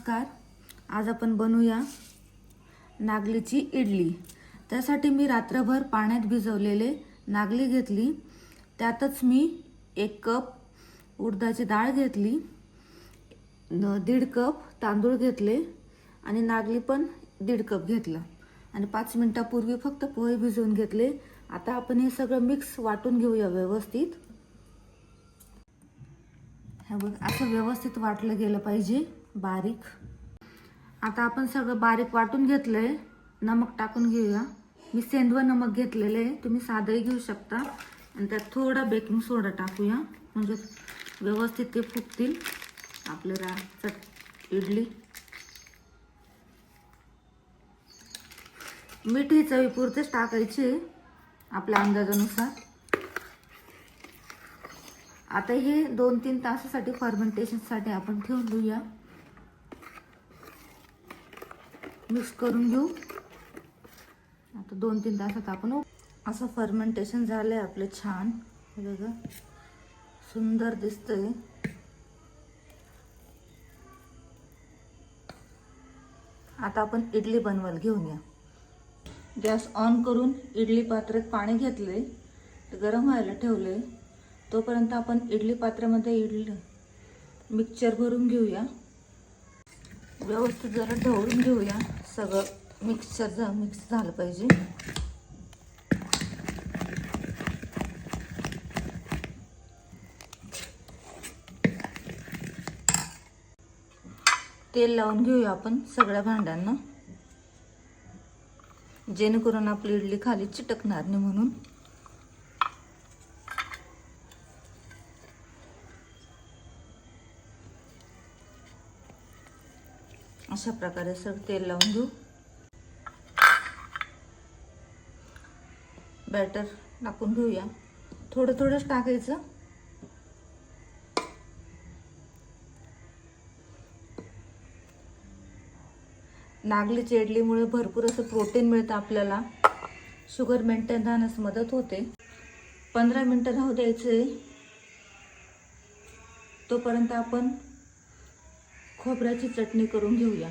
नमस्कार. आज आपण बनवूया नागलीची इडली. त्यासाठी मी रात्रभर पाण्यात भिजवलेले नागली घेतली. त्यातच मी एक कप उडदाची डाळ घेतली दीड कप तांदूळ घेतले आणि नागली पण दीड कप घेतलं. आणि पाच मिनटापूर्वी फक्त पोहे भिजवून घेतले. आता आपण हे सगळं मिक्स वाटून घेऊया व्यवस्थित. हे बघ असं व्यवस्थित वाटलं गेलं पाहिजे. बारीक. आता आपण सगळं बारीक वाटून घेतलंय. नमक टाकून घेऊया. मी सेंदव नमक घेतलेलं आहे. तुम्ही साधंही घेऊ शकता. आणि त्यात थोडा बेकिंग सोडा टाकूया. म्हणजे व्यवस्थित ते फुगतील. आपले रा चट इडली. मीठ ही चवीपुरतेच टाकायचे आपल्या अंदाजानुसार. आता हे दोन तीन तासासाठी फर्मेंटेशनसाठी आपण ठेवून देऊया. मिक्स करून घेऊ. आता दोन तीन तासात आपण असं फर्मेंटेशन झालंय आपलं छान. हे बघा सुंदर दिसतंय. आता आपण इडली बनवायला घेऊन या. गॅस ऑन करून इडली पात्रात पाणी घेतले गरम व्हायला ठेवले तोपर्यंत आपण इडली पात्रामध्ये इडली मिक्सचर भरून घेऊया. व्यवस्थित जरा ढवळून घेऊया. सगळं मिक्सर जा मिक्स झालं पाहिजे. तेल लावून घेऊया आपण सगळ्या भांड्यांना. जेणेकरून आपली इडली खाली चिटकणार नाही म्हणून. अशा प्रकारे सगळं तेल लावून घेऊ. बॅटर टाकून घेऊया. थोडं थोडंच टाकायचं. नागली इडलीमुळे भरपूर असं प्रोटीन मिळतं आपल्याला. शुगर मेंटेन राहण्यास मदत होते. पंधरा मिनटं राहू द्यायचे. तोपर्यंत आपण खोबऱ्याची चटणी करून घेऊया.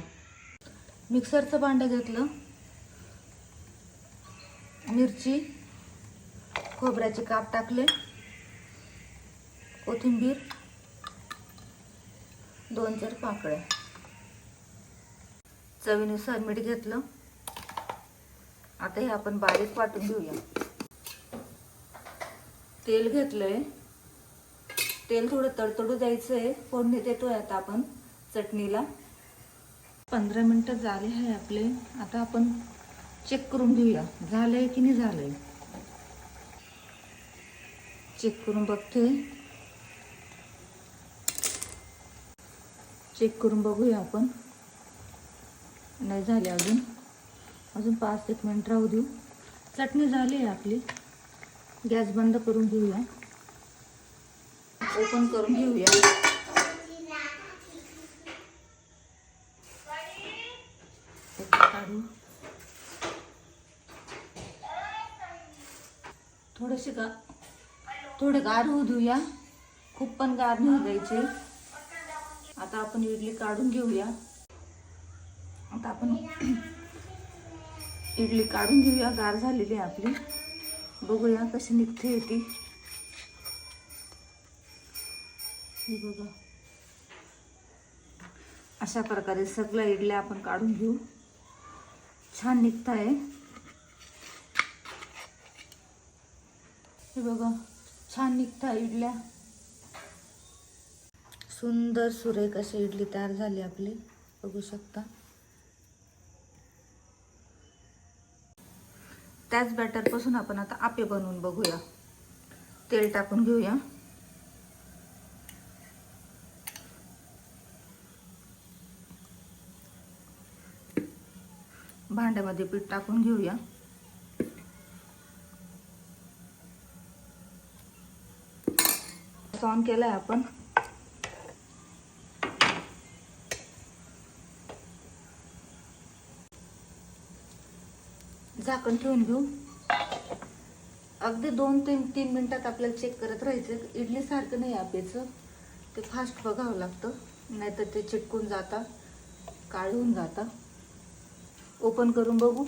मिक्सरचं भांडं घेतलं. मिरची खोबऱ्याचे काप टाकले. कोथिंबीर दोन चार पाकळ्या. चवीनुसार मीठ घेतलं. आता हे आपण बारीक वाटून घेऊया. तेल घेतलंय. तेल थोडं तडतडू द्यायचं आहे फोडणी देतोय आता आपण. चटणीला. पंधरा मिनटं झाले आहे आपले. आता आपण चेक करून घेऊया. झालंय की नाही झालंय? चेक करून बघते. चेक करून बघूया आपण. नाही झाले अजून. अजून पाच एक मिनिट राहू देऊ. चटणी झाली आहे आपली. गॅस बंद करून घेऊया. ओपन करून घेऊया. काढू थोडेसे गा थोडे गार होऊ देऊया. खूप पण गार नाही द्यायचे. आता आपण इडली काढून घेऊया. आता आपण इडली काढून घेऊया. गार झालेली आहे आपली. बघूया कशी निघते ती. हे बघा. अशा प्रकारे सगळ्या इडल्या आपण काढून घेऊ. छान निघत आहे हे बघा छान निघत आहे इडल्या. सुंदर सुरेख अशी इडली तयार झाली आपली. बघू शकता. त्याच बॅटरपासून आपण आता आपे बनवून बघूया. तेल टाकून घेऊया. भांड्यामध्ये पीठ टाकून घेऊया. ऑन केलाय आपण. झाकण ठेवून घेऊ. अगदी दोन तीन तीन मिनिटात आपल्याला चेक करत राहायचं इडली सारखं नाही आपेचं. ते फास्ट बघावं लागतं. नाहीतर ते चिटकून जाता. काळून जाता. ओपन करून बघू.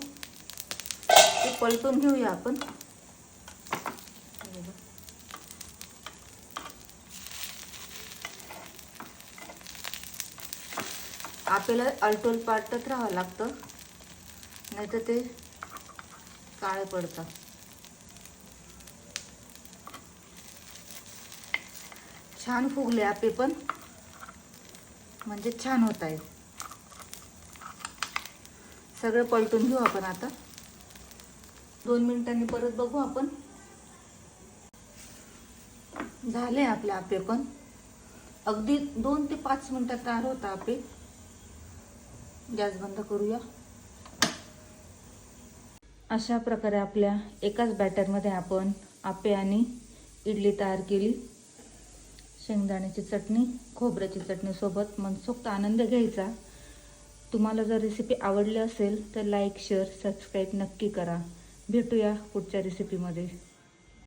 ते पलटून घेऊया आपण. आपल्याला अल्टोल पाटत राहावं लागतं. नाही तर ते काळे पडतं छान फुगले आपे पण. म्हणजे छान होत आहे सगळं पलटून घेऊ आपण आता. दोन मिनिटांनी परत बघू आपण. झाले आपले आपे पण. अगदी दोन ते पाच मिनिटात तयार होता आपे. गॅस बंद करूया. अशा प्रकारे आपल्या एकाच बॅटरमध्ये आपण आपे आणि इडली तयार केली. शेंगदाण्याची चटणी खोबऱ्याची चटणी सोबत मनसोक्त आनंद घ्यायचा. तुम्हाला जर रेसिपी आवडली असेल तर लाईक शेअर सबस्क्राईब नक्की करा. भेटूया पुढच्या रेसिपीमध्ये